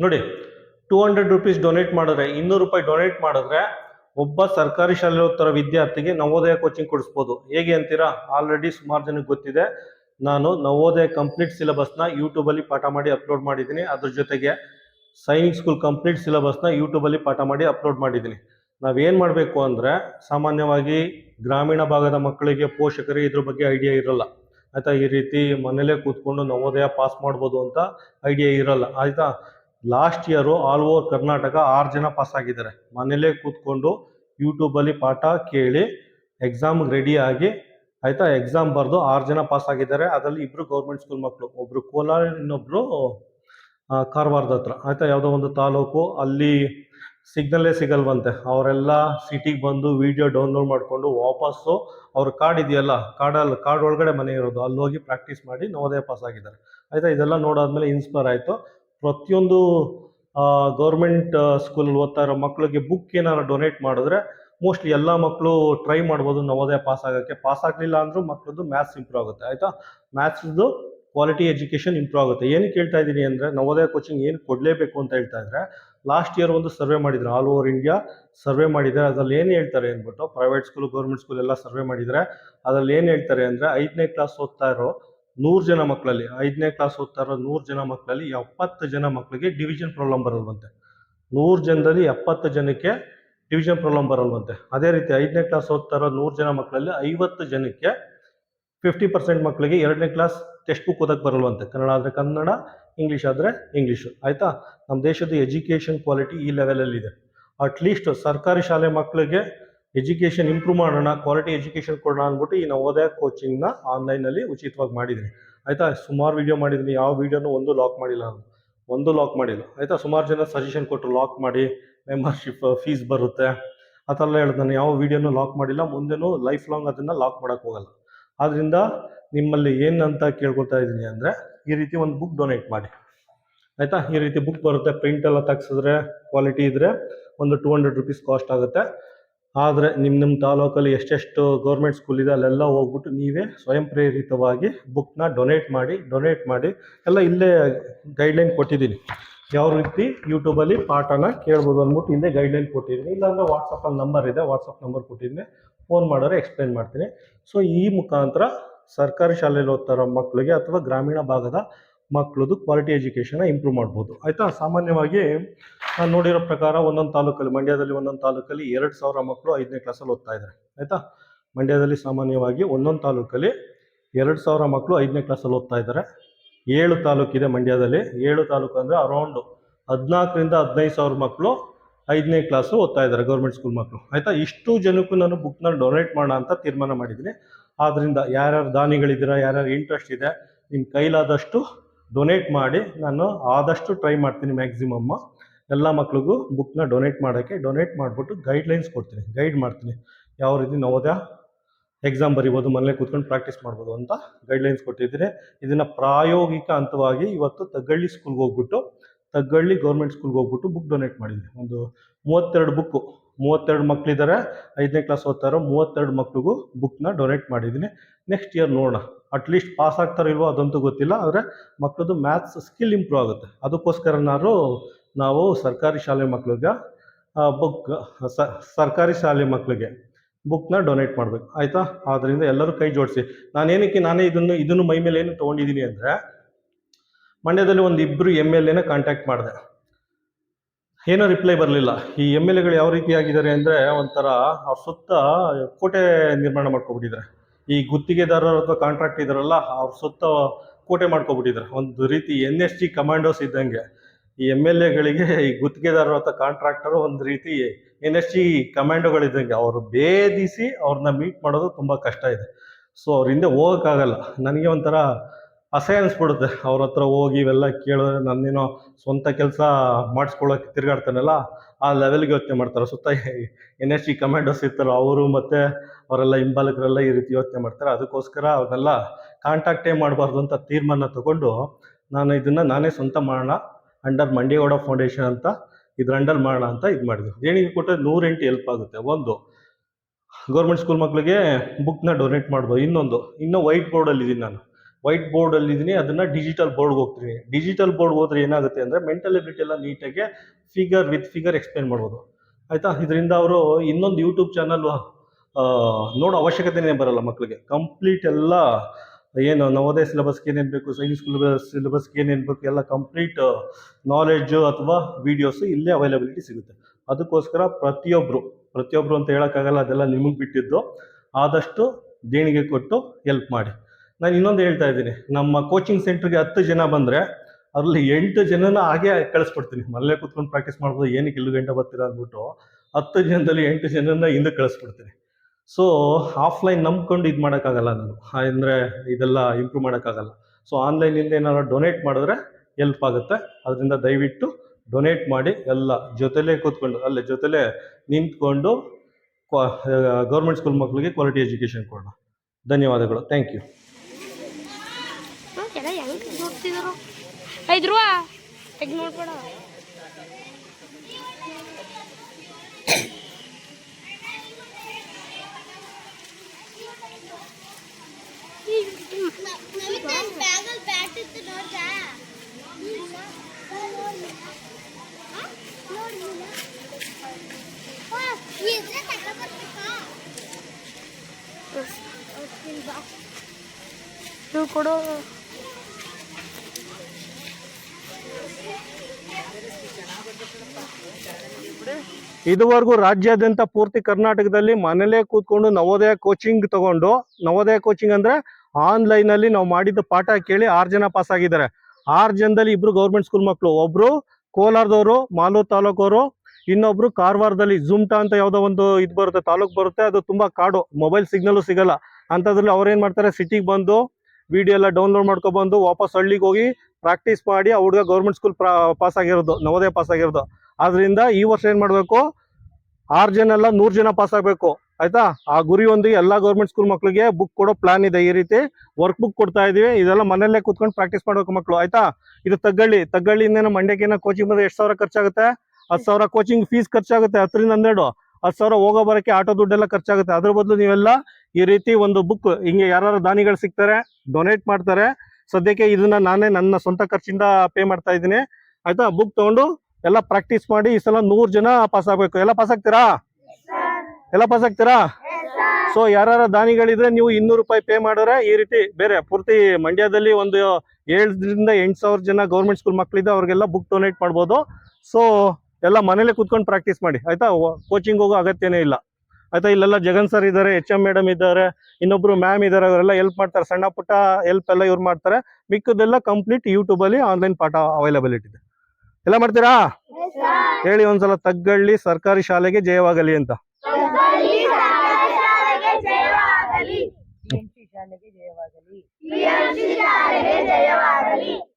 ನೋಡಿ two hundred rupees donate ಮಾಡಿದ್ರೆ, ಇನ್ನೂರು ರೂಪಾಯಿ ಡೊನೇಟ್ ಮಾಡಿದ್ರೆ ಒಬ್ಬ ಸರ್ಕಾರಿ ಶಾಲೆ ಓದ್ತಿರೋ ವಿದ್ಯಾರ್ಥಿಗೆ ನವೋದಯ ಕೋಚಿಂಗ್ ಕೊಡಿಸ್ಬೋದು. ಹೇಗೆ ಅಂತೀರಾ? ಆಲ್ರೆಡಿ ಸುಮಾರು ಜನಕ್ಕೆ ಗೊತ್ತಿದೆ. ನಾನು ನವೋದಯ ಕಂಪ್ಲೀಟ್ ಸಿಲೆಬಸ್ನ ಯೂಟ್ಯೂಬಲ್ಲಿ ಪಾಠ ಮಾಡಿ ಅಪ್ಲೋಡ್ ಮಾಡಿದ್ದೀನಿ. ಅದ್ರ ಜೊತೆಗೆ ಸೈನಿಕ್ ಸ್ಕೂಲ್ ಕಂಪ್ಲೀಟ್ ಸಿಲೆಬಸ್ನ ಯೂಟ್ಯೂಬಲ್ಲಿ ಪಾಠ ಮಾಡಿ ಅಪ್ಲೋಡ್ ಮಾಡಿದ್ದೀನಿ. ನಾವೇನು ಮಾಡಬೇಕು ಅಂದರೆ, ಸಾಮಾನ್ಯವಾಗಿ ಗ್ರಾಮೀಣ ಭಾಗದ ಮಕ್ಕಳಿಗೆ ಪೋಷಕರಿಗೆ ಇದ್ರ ಬಗ್ಗೆ ಐಡಿಯಾ ಇರಲ್ಲ. ಆಯಿತಾ? ಈ ರೀತಿ ಮನೇಲೇ ಕೂತ್ಕೊಂಡು ನವೋದಯ ಪಾಸ್ ಮಾಡ್ಬೋದು ಅಂತ ಐಡಿಯಾ ಇರಲ್ಲ. ಆಯಿತಾ? Last year all over Karnataka ಆರು ಜನ ಪಾಸ್ ಆಗಿದ್ದಾರೆ. ಮನೇಲೇ ಕೂತ್ಕೊಂಡು ಯೂಟ್ಯೂಬಲ್ಲಿ ಪಾಠ ಕೇಳಿ ಎಕ್ಸಾಮ್ಗೆ ರೆಡಿ ಆಗಿ ಆಯಿತಾ ಎಕ್ಸಾಮ್ ಬರೆದು ಆರು ಜನ ಪಾಸ್ ಆಗಿದ್ದಾರೆ. ಅದರಲ್ಲಿ ಇಬ್ಬರು ಗೌರ್ಮೆಂಟ್ ಸ್ಕೂಲ್ ಮಕ್ಕಳು ಒಬ್ಬರು ಕೋಲಾರ ಇನ್ನೊಬ್ಬರು ಕಾರವಾರದ ಹತ್ರ. ಆಯಿತಾ, ಯಾವುದೋ ಒಂದು ತಾಲೂಕು, ಅಲ್ಲಿ ಸಿಗ್ನಲ್ಲೇ ಸಿಗಲ್ವಂತೆ. ಅವರೆಲ್ಲ ಸಿಟಿಗೆ ಬಂದು ವಿಡಿಯೋ ಡೌನ್ಲೋಡ್ ಮಾಡಿಕೊಂಡು ವಾಪಸ್ಸು ಅವ್ರ ಕಾರ್ಡ್ ಇದೆಯಲ್ಲ ಕಾರ್ಡಲ್ಲಿ ಕಾರ್ಡ್ ಒಳಗಡೆ ಮನೆ ಇರೋದು ಅಲ್ಲಿ ಹೋಗಿ ಪ್ರಾಕ್ಟೀಸ್ ಮಾಡಿ ನವೋದಯ ಪಾಸ್ ಆಗಿದ್ದಾರೆ. ಆಯಿತಾ, ಇದೆಲ್ಲ ನೋಡಾದ್ಮೇಲೆ ಇನ್ಸ್ಪೈರ್ ಆಯಿತು. ಪ್ರತಿಯೊಂದು ಗೌರ್ಮೆಂಟ್ ಸ್ಕೂಲಲ್ಲಿ ಓದ್ತಾ ಇರೋ ಮಕ್ಕಳಿಗೆ ಬುಕ್ ಏನಾರು ಡೊನೇಟ್ ಮಾಡಿದ್ರೆ ಮೋಸ್ಟ್ಲಿ ಎಲ್ಲ ಮಕ್ಕಳು ಟ್ರೈ ಮಾಡ್ಬೋದು ನವೋದಯ ಪಾಸ್ ಆಗೋಕ್ಕೆ. ಪಾಸ್ ಆಗಲಿಲ್ಲ ಅಂದರೂ ಮಕ್ಕಳದ್ದು ಮ್ಯಾಥ್ಸ್ ಇಂಪ್ರೂವ್ ಆಗುತ್ತೆ. ಆಯಿತಾ? ಮ್ಯಾಥ್ಸ್ದು ಕ್ವಾಲಿಟಿ ಎಜುಕೇಷನ್ ಇಂಪ್ರೂವ್ ಆಗುತ್ತೆ. ಏನು ಹೇಳ್ತಾ ಇದ್ದೀನಿ ಅಂದರೆ ನವೋದಯ ಕೋಚಿಂಗ್ ಏನು ಕೊಡಲೇಬೇಕು ಅಂತ ಹೇಳ್ತಾ ಇದ್ರೆ ಲಾಸ್ಟ್ ಇಯರ್ ಒಂದು ಸರ್ವೆ ಮಾಡಿದ್ರು ಆಲ್ ಓವರ್ ಇಂಡಿಯಾ ಸರ್ವೆ ಮಾಡಿದರೆ ಅದ್ರಲ್ಲಿ ಏನು ಹೇಳ್ತಾರೆ ಅಂದ್ಬಿಟ್ಟು ಪ್ರೈವೇಟ್ ಸ್ಕೂಲ್ ಗೌರ್ಮೆಂಟ್ ಸ್ಕೂಲ್ ಎಲ್ಲ ಸರ್ವೆ ಮಾಡಿದರೆ ಅದ್ರಲ್ಲಿ ಏನು ಹೇಳ್ತಾರೆ ಅಂದರೆ ಐದನೇ ಕ್ಲಾಸ್ ಓದ್ತಾ ಇರೋ ನೂರು ಜನ ಮಕ್ಕಳಲ್ಲಿ ಐದನೇ ಕ್ಲಾಸ್ ಓದ್ತಾ ಇರೋ ನೂರು ಜನ ಮಕ್ಕಳಲ್ಲಿ ಎಪ್ಪತ್ತು ಜನ ಮಕ್ಕಳಿಗೆ ಡಿವಿಷನ್ ಪ್ರಾಬ್ಲಮ್ ಬರಲ್ವಂತೆ. ನೂರು ಜನದಲ್ಲಿ ಎಪ್ಪತ್ತು ಜನಕ್ಕೆ ಡಿವಿಷನ್ ಪ್ರಾಬ್ಲಮ್ ಬರಲ್ವಂತೆ. ಅದೇ ರೀತಿ ಐದನೇ ಕ್ಲಾಸ್ ಓದ್ತಾ ಇರೋ ನೂರು ಜನ ಮಕ್ಕಳಲ್ಲಿ ಐವತ್ತು ಜನಕ್ಕೆ ಫಿಫ್ಟಿ ಪರ್ಸೆಂಟ್ ಮಕ್ಕಳಿಗೆ ಎರಡನೇ ಕ್ಲಾಸ್ ಟೆಕ್ಸ್ಟ್ ಬುಕ್ ಓದಕ್ಕೆ ಬರಲ್ವಂತೆ. ಕನ್ನಡ ಆದರೆ ಕನ್ನಡ ಇಂಗ್ಲೀಷ್ ಆದರೆ ಇಂಗ್ಲೀಷು ಆಯಿತಾ? ನಮ್ಮ ದೇಶದ ಎಜುಕೇಷನ್ ಕ್ವಾಲಿಟಿ ಈ ಲೆವೆಲಲ್ಲಿದೆ ಅಟ್ಲೀಸ್ಟ್ ಸರ್ಕಾರಿ ಶಾಲೆ ಮಕ್ಕಳಿಗೆ ಎಜುಕೇಷನ್ ಇಂಪ್ರೂವ್ ಮಾಡೋಣ ಕ್ವಾಲಿಟಿ ಎಜುಕೇಷನ್ ಕೊಡೋಣ ಅಂದ್ಬಿಟ್ಟು ಈ ನವೋದಯ ಕೋಚಿಂಗ್ನ ಆನ್ಲೈನಲ್ಲಿ ಉಚಿತವಾಗಿ ಮಾಡಿದ್ದೀನಿ. ಆಯಿತಾ? ಸುಮಾರು ವೀಡಿಯೋ ಮಾಡಿದ್ದೀನಿ. ಯಾವ ವೀಡಿಯೋನು ಒಂದು ಲಾಕ್ ಮಾಡಿಲ್ಲ ನಾನು. ಒಂದು ಲಾಕ್ ಮಾಡಿಲ್ಲ. ಆಯಿತಾ? ಸುಮಾರು ಜನ ಸಜೆಷನ್ ಕೊಟ್ಟರು ಲಾಕ್ ಮಾಡಿ ಮೆಂಬರ್ಶಿಪ್ ಫೀಸ್ ಬರುತ್ತೆ. ಆ ಥರ ಹೇಳಿದ್, ನಾನು ಯಾವ ವೀಡಿಯೋನು ಲಾಕ್ ಮಾಡಿಲ್ಲ. ಮುಂದೆನೂ ಲೈಫ್ ಲಾಂಗ್ ಅದನ್ನು ಲಾಕ್ ಮಾಡೋಕ್ಕೆ ಹೋಗಲ್ಲ. ಆದ್ದರಿಂದ ನಿಮ್ಮಲ್ಲಿ ಏನಂತ ಕೇಳ್ಕೊಳ್ತಾ ಇದ್ದೀನಿ ಅಂದರೆ, ಈ ರೀತಿ ಒಂದು ಬುಕ್ ಡೊನೇಟ್ ಮಾಡಿ. ಆಯಿತಾ? ಈ ರೀತಿ ಬುಕ್ ಬರುತ್ತೆ. ಪ್ರಿಂಟ್ ಎಲ್ಲ ತೆಗ್ಸಿದ್ರೆ ಕ್ವಾಲಿಟಿ ಇದ್ದರೆ ಒಂದು ಟೂ ಹಂಡ್ರೆಡ್ ರುಪೀಸ್ ಕಾಸ್ಟ್ ಆಗುತ್ತೆ. ಆದರೆ ನಿಮ್ಮ ನಿಮ್ಮ ತಾಲೂಕಲ್ಲಿ ಎಷ್ಟೆಷ್ಟು ಗೌರ್ಮೆಂಟ್ ಸ್ಕೂಲ್ ಇದೆ ಅಲ್ಲೆಲ್ಲ ಹೋಗ್ಬಿಟ್ಟು ನೀವೇ ಸ್ವಯಂ ಪ್ರೇರಿತವಾಗಿ ಬುಕ್ನ ಡೊನೇಟ್ ಮಾಡಿ ಡೊನೇಟ್ ಮಾಡಿ ಎಲ್ಲ ಇಲ್ಲೇ ಗೈಡ್ಲೈನ್ ಕೊಟ್ಟಿದ್ದೀನಿ. ಯಾವ ರೀತಿ ಯೂಟ್ಯೂಬಲ್ಲಿ ಪಾಠನ ಕೇಳ್ಬೋದು ಅಂದ್ಬಿಟ್ಟು ಇಲ್ಲೇ ಗೈಡ್ಲೈನ್ ಕೊಟ್ಟಿದ್ದೀನಿ. ಇಲ್ಲಾಂದರೆ ವಾಟ್ಸಪ್ಪಲ್ಲಿ ನಂಬರ್ ಇದೆ ವಾಟ್ಸಪ್ ನಂಬರ್ ಕೊಟ್ಟಿದ್ದೀನಿ. ಫೋನ್ ಮಾಡೋರೆ ಎಕ್ಸ್ಪ್ಲೈನ್ ಮಾಡ್ತೀನಿ. ಸೊ ಈ ಮುಖಾಂತರ ಸರ್ಕಾರಿ ಶಾಲೆಯಲ್ಲಿ ಓದ್ತಾರೋ ಮಕ್ಕಳಿಗೆ ಅಥವಾ ಗ್ರಾಮೀಣ ಭಾಗದ ಮಕ್ಕಳದು ಕ್ವಾಲಿಟಿ ಎಜುಕೇಷನ್ನ ಇಂಪ್ರೂವ್ ಮಾಡ್ಬೋದು. ಆಯಿತಾ? ಸಾಮಾನ್ಯವಾಗಿ ನಾನು ನೋಡಿರೋ ಪ್ರಕಾರ ಒಂದೊಂದು ತಾಲೂಕಲ್ಲಿ, ಮಂಡ್ಯದಲ್ಲಿ ಒಂದೊಂದು ತಾಲೂಕಲ್ಲಿ ಎರಡು ಸಾವಿರ ಮಕ್ಕಳು ಐದನೇ ಕ್ಲಾಸಲ್ಲಿ ಓದ್ತಾ ಇದ್ದಾರೆ ಆಯಿತಾ? ಮಂಡ್ಯದಲ್ಲಿ ಸಾಮಾನ್ಯವಾಗಿ ಒಂದೊಂದು ತಾಲೂಕಲ್ಲಿ ಎರಡು ಸಾವಿರ ಮಕ್ಕಳು ಐದನೇ ಕ್ಲಾಸಲ್ಲಿ ಓದ್ತಾ ಇದ್ದಾರೆ ಏಳು ತಾಲೂಕಿದೆ ಮಂಡ್ಯದಲ್ಲಿ. ಏಳು ತಾಲೂಕು ಅಂದರೆ ಅರೌಂಡ್ ಹದಿನಾಲ್ಕರಿಂದ ಹದಿನೈದು ಸಾವಿರ ಮಕ್ಕಳು ಐದನೇ ಕ್ಲಾಸು ಓದ್ತಾ ಇದ್ದಾರೆ ಗೌರ್ಮೆಂಟ್ ಸ್ಕೂಲ್ ಮಕ್ಕಳು ಆಯಿತಾ? ಇಷ್ಟು ಜನಕ್ಕೂ ನಾನು ಬುಕ್ನ ಡೊನೇಟ್ ಮಾಡೋಣ ಅಂತ ತೀರ್ಮಾನ ಮಾಡಿದ್ದೀನಿ. ಆದ್ದರಿಂದ ಯಾರ್ಯಾರು ದಾನಿಗಳಿದ್ದೀರಾ, ಯಾರ್ಯಾರು ಇಂಟ್ರೆಸ್ಟ್ ಇದೆ ನಿಮ್ಮ ಕೈಲಾದಷ್ಟು ಡೊನೇಟ್ ಮಾಡಿ ನಾನು ಆದಷ್ಟು ಟ್ರೈ ಮಾಡ್ತೀನಿ ಮ್ಯಾಕ್ಸಿಮಮ್ ಎಲ್ಲ ಮಕ್ಳಿಗೂ ಬುಕ್ನ ಡೊನೇಟ್ ಮಾಡೋಕ್ಕೆ ಡೊನೇಟ್ ಮಾಡಿಬಿಟ್ಟು ಗೈಡ್ಲೈನ್ಸ್ ಕೊಡ್ತೀನಿ ಗೈಡ್ ಮಾಡ್ತೀನಿ. ಯಾವ ರೀತಿ ನವೋದಯ ಎಕ್ಸಾಮ್ ಬರಿಬೋದು, ಮನೇಲೆ ಕೂತ್ಕೊಂಡು ಪ್ರಾಕ್ಟೀಸ್ ಮಾಡ್ಬೋದು ಅಂತ ಗೈಡ್ಲೈನ್ಸ್ ಕೊಟ್ಟಿದ್ದೀನಿ. ಇದನ್ನು ಪ್ರಾಯೋಗಿಕ ಹಂತವಾಗಿ ಇವತ್ತು ತಗ್ಗಳ್ಳಿ ಸ್ಕೂಲ್ಗೆ ಹೋಗ್ಬಿಟ್ಟು ತಗ್ಗಳ್ಳಿ ಗೌರ್ಮೆಂಟ್ ಸ್ಕೂಲ್ಗೆ ಹೋಗ್ಬಿಟ್ಟು ಬುಕ್ ಡೊನೇಟ್ ಮಾಡಿದ್ವಿ. ಒಂದು ಮೂವತ್ತೆರಡು ಬುಕ್ಕು ಮೂವತ್ತೆರಡು ಮಕ್ಕಳಿದ್ದಾರೆ ಐದನೇ ಕ್ಲಾಸ್ ಓದ್ತಾ ಇರೋ ಮೂವತ್ತೆರಡು ಮಕ್ಳಿಗೂ ಬುಕ್ನ ಡೊನೇಟ್ ಮಾಡಿದ್ದೀನಿ ನೆಕ್ಸ್ಟ್ ಇಯರ್ ನೋಡೋಣ. ಅಟ್ಲೀಸ್ಟ್ ಪಾಸ್ ಆಗ್ತಾರೋ ಇಲ್ವೋ ಅದಂತೂ ಗೊತ್ತಿಲ್ಲ, ಆದರೆ ಮಕ್ಕಳದು ಮ್ಯಾಥ್ಸ್ ಸ್ಕಿಲ್ ಇಂಪ್ರೂವ್ ಆಗುತ್ತೆ. ಅದಕ್ಕೋಸ್ಕರನಾದ್ರು ನಾವು ಸರ್ಕಾರಿ ಶಾಲೆ ಮಕ್ಕಳಿಗೆ ಬುಕ್ ಸರ್ಕಾರಿ ಶಾಲೆ ಮಕ್ಕಳಿಗೆ ಬುಕ್ನ ಡೊನೇಟ್ ಮಾಡಬೇಕು. ಆಯಿತಾ? ಆದ್ದರಿಂದ ಎಲ್ಲರೂ ಕೈ ಜೋಡಿಸಿ. ನಾನೇನಕ್ಕೆ ನಾನೇ ಇದನ್ನು ಇದನ್ನು ಮೈ ಮೇಲೆ ಏನು ತೊಗೊಂಡಿದ್ದೀನಿ ಅಂದರೆ ಮಂಡ್ಯದಲ್ಲಿ ಒಂದು ಇಬ್ಬರು ಎಂ ಎಲ್ ಎನ ಕಾಂಟ್ಯಾಕ್ಟ್ ಮಾಡಿದೆ. ಏನೋ ರಿಪ್ಲೈ ಬರಲಿಲ್ಲ. ಈ ಎಂ ಎಲ್ ಎಗಳು ಯಾವ ರೀತಿ ಆಗಿದ್ದಾರೆ ಅಂದರೆ ಒಂಥರ ಅವ್ರ ಸುತ್ತ ಕೋಟೆ ನಿರ್ಮಾಣ ಮಾಡ್ಕೊಬಿಟ್ಟಿದ್ದಾರೆ ಈ ಗುತ್ತಿಗೆದಾರರು ಅಥವಾ ಕಾಂಟ್ರಾಕ್ಟ್ ಇದಾರಲ್ಲ ಅವ್ರ ಸುತ್ತ ಕೋಟೆ ಮಾಡ್ಕೊಬಿಟ್ಟಿದ್ದಾರೆ ಒಂದು ರೀತಿ ಎನ್ ಎಸ್ ಜಿ ಕಮಾಂಡೋಸ್ ಇದ್ದಂಗೆ. ಈ ಎಂ ಎಲ್ ಎಗಳಿಗೆ ಈ ಗುತ್ತಿಗೆದಾರರು ಅಥವಾ ಕಾಂಟ್ರಾಕ್ಟರು ಒಂದು ರೀತಿ ಎನ್ ಎಸ್ ಜಿ ಕಮಾಂಡೋಗಳಿದ್ದಂಗೆ ಅವರು ಭೇದಿಸಿ ಅವ್ರನ್ನ ಮೀಟ್ ಮಾಡೋದು ತುಂಬ ಕಷ್ಟ ಇದೆ. ಸೊ ಅವ್ರ ಹಿಂದೆ ಹೋಗೋಕ್ಕಾಗಲ್ಲ. ನನಗೆ ಒಂಥರ ಅಸಹ್ಯ ಅನಿಸ್ಬಿಡುತ್ತೆ ಅವ್ರ ಹತ್ರ ಹೋಗಿ ಇವೆಲ್ಲ ಕೇಳಿದ್ರೆ ನನ್ನೇನೋ ಸ್ವಂತ ಕೆಲಸ ಮಾಡಿಸ್ಕೊಳ್ಳೋಕೆ ತಿರ್ಗಾಡ್ತಾನಲ್ಲ, ಆ ಲೆವೆಲ್ಗೆ ಯೋಚನೆ ಮಾಡ್ತಾರೆ. ಸುತ್ತ ಎನ್ ಎಸ್ ಜಿ ಕಮಾಂಡರ್ಸ್ ಇರ್ತಾರೆ ಅವರು ಮತ್ತು ಅವರೆಲ್ಲ ಹಿಂಬಾಲಕರೆಲ್ಲ ಈ ರೀತಿ ಯೋಚನೆ ಮಾಡ್ತಾರೆ. ಅದಕ್ಕೋಸ್ಕರ ಅವ್ರನ್ನೆಲ್ಲ ಕಾಂಟ್ಯಾಕ್ಟೇ ಮಾಡಬಾರ್ದು ಅಂತ ತೀರ್ಮಾನ ತಗೊಂಡು ನಾನು ಇದನ್ನು ನಾನೇ ಸ್ವಂತ ಮಾಡೋಣ ಅಂಡರ್ ಮಂಡೇಗೌಡ ಫೌಂಡೇಶನ್ ಅಂತ ಇದ್ರ ಅಂಡರ್ ಮಾಡೋಣ ಅಂತ ಇದು ಮಾಡಿದ್ವಿ ದೇಣಿಗೆ ಕೊಟ್ಟರೆ ನೂರೆಂಟು ಹೆಲ್ಪ್ ಆಗುತ್ತೆ. ಒಂದು ಗೌರ್ಮೆಂಟ್ ಸ್ಕೂಲ್ ಮಕ್ಕಳಿಗೆ ಬುಕ್ನ ಡೊನೇಟ್ ಮಾಡ್ಬೋದು. ಇನ್ನೊಂದು, ಇನ್ನೂ ವೈಟ್ ಬೋರ್ಡಲ್ಲಿ ಇದ್ದೀನಿ ನಾನು. ವೈಟ್ ಬೋರ್ಡ್ ಅಲ್ಲಿ ಇದೀನಿ, ಅದನ್ನ ಡಿಜಿಟಲ್ ಬೋರ್ಡ್ ಹೋಗ್ತೀನಿ. ಡಿಜಿಟಲ್ ಬೋರ್ಡ್ ಹೋದ್ರೆ ಏನಾಗುತ್ತೆ ಅಂದ್ರೆ ಮೆಂಟಲ್ ಎಬಿಲಿಟಿ ಎಲ್ಲ ನೀಟಾಗಿ ಫಿಗರ್ ವಿತ್ ಫಿಗರ್ ಎಕ್ಸ್ಪ್ಲೇನ್ ಮಾಡ್ಬೋದು. ಆಯ್ತಾ? ಇದರಿಂದ ಅವರು ಇನ್ನೊಂದು ಯೂಟ್ಯೂಬ್ ಚಾನಲ್ ನೋಡೋ ಅವಶ್ಯಕತೆನೇ ಬರಲ್ಲ ಮಕ್ಕಳಿಗೆ ಕಂಪ್ಲೀಟ್ ಎಲ್ಲ ಏನು ನವೋದಯ ಸಿಲೆಬಸ್ಗೆ ಏನೇನು ಬೇಕು ಸೈನ್ಸ್ ಸಿಲೆಬಸ್ಗೆ ಏನೇನು ಬೇಕು, ಎಲ್ಲ ಕಂಪ್ಲೀಟ್ ನಾಲೆಡ್ಜು ಅಥವಾ ವಿಡಿಯೋಸ್ ಇಲ್ಲೇ ಅವೈಲಬಿಲಿಟಿ ಸಿಗುತ್ತೆ. ಅದಕ್ಕೋಸ್ಕರ ಪ್ರತಿಯೊಬ್ಬರು ಪ್ರತಿಯೊಬ್ಬರು ಅಂತ ಹೇಳೋಕ್ಕಾಗಲ್ಲ, ಅದೆಲ್ಲ ನಿಮಗೆ ಬಿಟ್ಟಿದ್ದು, ಆದಷ್ಟು ದೇಣಿಗೆ ಕೊಟ್ಟು ಹೆಲ್ಪ್ ಮಾಡಿ. ನಾನು ಇನ್ನೊಂದು ಹೇಳ್ತಾ ಇದ್ದೀನಿ. ನಮ್ಮ ಕೋಚಿಂಗ್ ಸೆಂಟ್ರಿಗೆ ಹತ್ತು ಜನ ಬಂದರೆ ಅದರಲ್ಲಿ ಎಂಟು ಜನನ ಹಾಗೆ ಕಳಿಸ್ಬಿಡ್ತೀನಿ ಮಲ್ಲೇ ಕೂತ್ಕೊಂಡು ಪ್ರಾಕ್ಟೀಸ್ ಮಾಡ್ಬೋದು, ಏನಕ್ಕೆ ಇಲ್ಲಿ ಗಂಟೆ ಬರ್ತೀರಾ ಅಂದ್ಬಿಟ್ಟು ಹತ್ತು ಜನದಲ್ಲಿ ಎಂಟು ಜನನ ಹಿಂದೆ ಕಳಿಸ್ಬಿಡ್ತೀನಿ ಸೊ ಆಫ್ಲೈನ್ ನಂಬ್ಕೊಂಡು ಇದು ಮಾಡೋಕ್ಕಾಗಲ್ಲ ನಾನು. ಅಂದರೆ ಇದೆಲ್ಲ ಇಂಪ್ರೂವ್ ಮಾಡೋಕ್ಕಾಗಲ್ಲ. ಸೊ ಆನ್ಲೈನಿಂದ ಏನಾದ್ರು ಡೊನೇಟ್ ಮಾಡಿದ್ರೆ ಹೆಲ್ಪ್ ಆಗುತ್ತೆ. ಅದರಿಂದ ದಯವಿಟ್ಟು ಡೊನೇಟ್ ಮಾಡಿ ಎಲ್ಲ ಜೊತೆಲೇ ಕೂತ್ಕೊಂಡು, ಅಲ್ಲೇ ಜೊತೆಲೇ ನಿಂತ್ಕೊಂಡು ಗೌರ್ಮೆಂಟ್ ಸ್ಕೂಲ್ ಮಕ್ಕಳಿಗೆ ಕ್ವಾಲಿಟಿ ಎಜುಕೇಷನ್ ಕೊಡೋಣ. ಧನ್ಯವಾದಗಳು. ಥ್ಯಾಂಕ್ ಯು ಹೆಂಗ್ ನೋಡ್ತಿದ್ರು ಐದು ರೂ ತೆಗ್ ನೋಡ್ಬೇಡ ಕೊಡು ಇದುವರೆಗೂ ರಾಜ್ಯಾದ್ಯಂತ ಪೂರ್ತಿ ಕರ್ನಾಟಕದಲ್ಲಿ ಮನೇಲೇ ಕೂತ್ಕೊಂಡು ನವೋದಯ ಕೋಚಿಂಗ್ ತಗೊಂಡು, ನವೋದಯ ಕೋಚಿಂಗ್ ಅಂದ್ರೆ ಆನ್ಲೈನ್ ಅಲ್ಲಿ ನಾವು ಮಾಡಿದ ಪಾಠ ಕೇಳಿ ಆರು ಜನ ಪಾಸ್ ಆಗಿದ್ದಾರೆ. ಆರು ಜನದಲ್ಲಿ ಇಬ್ರು ಗೌರ್ಮೆಂಟ್ ಸ್ಕೂಲ್ ಮಕ್ಕಳು ಒಬ್ರು ಕೋಲಾರದವರು, ಮಾಲೂರು ತಾಲೂಕವರು, ಇನ್ನೊಬ್ರು ಕಾರವಾರದಲ್ಲಿ ಜುಮ್ಟಾ ಅಂತ ಯಾವುದೋ ಒಂದು ಇದು ಬರುತ್ತೆ, ತಾಲೂಕ್ ಬರುತ್ತೆ, ಅದು ತುಂಬಾ ಕಾಡು ಮೊಬೈಲ್ ಸಿಗ್ನಲ್ ಸಿಗಲ್ಲ. ಅಂಥದ್ರಲ್ಲಿ ಅವ್ರೇನ್ ಮಾಡ್ತಾರೆ ಸಿಟಿಗೆ ಬಂದು ವಿಡಿಯೋ ಎಲ್ಲ ಡೌನ್ಲೋಡ್ ಮಾಡ್ಕೊಬಂದು ವಾಪಸ್ ಹಳ್ಳಿಗೆ ಹೋಗಿ ಪ್ರಾಕ್ಟೀಸ್ ಮಾಡಿ, ಆ ಹುಡುಗ ಗೌರ್ಮೆಂಟ್ ಸ್ಕೂಲ್ ಪಾಸ್ ಆಗಿರೋದು, ನವೋದಯ ಪಾಸ್ ಆಗಿರೋದು. ಆದ್ರಿಂದ ಈ ವರ್ಷ ಏನ್ ಮಾಡ್ಬೇಕು? ಆರು ಜನ ಎಲ್ಲ ನೂರು ಜನ ಪಾಸ್ ಆಗ್ಬೇಕು. ಆಯ್ತಾ? ಆ ಗುರಿ ಒಂದಿಗೆ ಎಲ್ಲಾ ಗೌರ್ಮೆಂಟ್ ಸ್ಕೂಲ್ ಮಕ್ಕಳಿಗೆ ಬುಕ್ ಕೊಡೋ ಪ್ಲಾನ್ ಇದೆ ಈ ರೀತಿ. ವರ್ಕ್ ಬುಕ್ ಕೊಡ್ತಾ ಇದೀವಿ. ಇದೆಲ್ಲ ಮನೆಯಲ್ಲೇ ಕೂತ್ಕೊಂಡು ಪ್ರಾಕ್ಟೀಸ್ ಮಾಡ್ಬೇಕು ಮಕ್ಕಳು ಆಯ್ತಾ? ಇದು ತಗ್ಗಳ್ಳಿ. ತಗ್ಗಳ್ಳಿಯಿಂದ ಮಂಡ್ಯಕ್ಕೆ ಕೋಚಿಂಗ್ ಬಂದ್ರೆ ಎಷ್ಟು ಸಾವಿರ ಖರ್ಚಾಗುತ್ತೆ? ಹತ್ತು ಸಾವಿರ ಕೋಚಿಂಗ್ ಫೀಸ್ ಖರ್ಚಾಗುತ್ತೆ, ಹತ್ತರಿಂದ ಹನ್ನೆರಡು. ಹತ್ತು ಸಾವಿರ ಹೋಗೋ ಬರೋಕ್ಕೆ ಆಟೋ ದುಡ್ಡೆಲ್ಲ ಖರ್ಚಾಗುತ್ತೆ. ಅದ್ರ ಬದಲು ನೀವೆಲ್ಲ ಈ ರೀತಿ ಒಂದು ಬುಕ್ ಹಿಂಗೆ ಯಾರು ದಾನಿಗಳು ಸಿಗ್ತಾರೆ ಡೊನೇಟ್ ಮಾಡ್ತಾರೆ. ಸದ್ಯಕ್ಕೆ ಇದನ್ನ ನಾನೇ ನನ್ನ ಸ್ವಂತ ಖರ್ಚಿಂದ ಪೇ ಮಾಡ್ತಾ ಇದ್ದೀನಿ. ಆಯ್ತಾ? ಬುಕ್ ತಗೊಂಡು ಎಲ್ಲ ಪ್ರಾಕ್ಟೀಸ್ ಮಾಡಿ ಈ ಸಲ ನೂರು ಜನ ಪಾಸ್ ಆಗ್ಬೇಕು. ಎಲ್ಲ ಪಾಸ್ ಆಗ್ತೀರಾ? ಎಲ್ಲ ಪಾಸ್ ಆಗ್ತೀರಾ? ಸೊ ಯಾರ ದಾನಿಗಳಿದ್ರೆ ನೀವು ಇನ್ನೂರು ರೂಪಾಯಿ ಪೇ ಮಾಡಿದ್ರೆ ಈ ರೀತಿ ಬೇರೆ ಪೂರ್ತಿ ಮಂಡ್ಯದಲ್ಲಿ ಒಂದು ಏಳರಿಂದ ಎಂಟು ಸಾವಿರ ಜನ ಗೌರ್ಮೆಂಟ್ ಸ್ಕೂಲ್ ಮಕ್ಕಳಿದೆ ಅವ್ರಿಗೆಲ್ಲ ಬುಕ್ ಡೊನೇಟ್ ಮಾಡ್ಬೋದು. ಸೊ ಎಲ್ಲ ಮನೇಲೆ ಕೂತ್ಕೊಂಡು ಪ್ರಾಕ್ಟೀಸ್ ಮಾಡಿ. ಆಯ್ತಾ? ಕೋಚಿಂಗ್ ಹೋಗೋ ಅಗತ್ಯನೇ ಇಲ್ಲ. ಆಯ್ತಾ? ಇಲ್ಲೆಲ್ಲ ಜಗನ್ ಸರ್ ಇದ್ದಾರೆ ಎಚ್ ಎಂ ಮೇಡಮ್ ಇದ್ದಾರೆ, ಇನ್ನೊಬ್ರು ಮ್ಯಾಮ್ ಇದ್ದಾರೆ, ಅವರೆಲ್ಲ ಹೆಲ್ಪ್ ಮಾಡ್ತಾರೆ. ಸಣ್ಣ ಪುಟ್ಟ ಹೆಲ್ಪ್ ಎಲ್ಲ ಇವ್ರು ಮಾಡ್ತಾರೆ. ಮಿಕ್ಕದೆಲ್ಲ ಕಂಪ್ಲೀಟ್ ಯೂಟ್ಯೂಬಲ್ಲಿ ಆನ್ಲೈನ್ ಪಾಠ ಅವೈಲಬಿಲಿಟಿ ಇದೆ. ಎಲ್ಲ ಮಾಡ್ತೀರಾ? ಹೇಳಿ ಒಂದ್ಸಲ ತಗ್ಗಳ್ಳಿ ಸರ್ಕಾರಿ ಶಾಲೆಗೆ ಜಯವಾಗಲಿ ಅಂತ. ಶಾಲೆಗೆ ಜಯವಾಗಲಿ. ಶಾಲೆಗೆ ಜಯವಾಗಲಿ.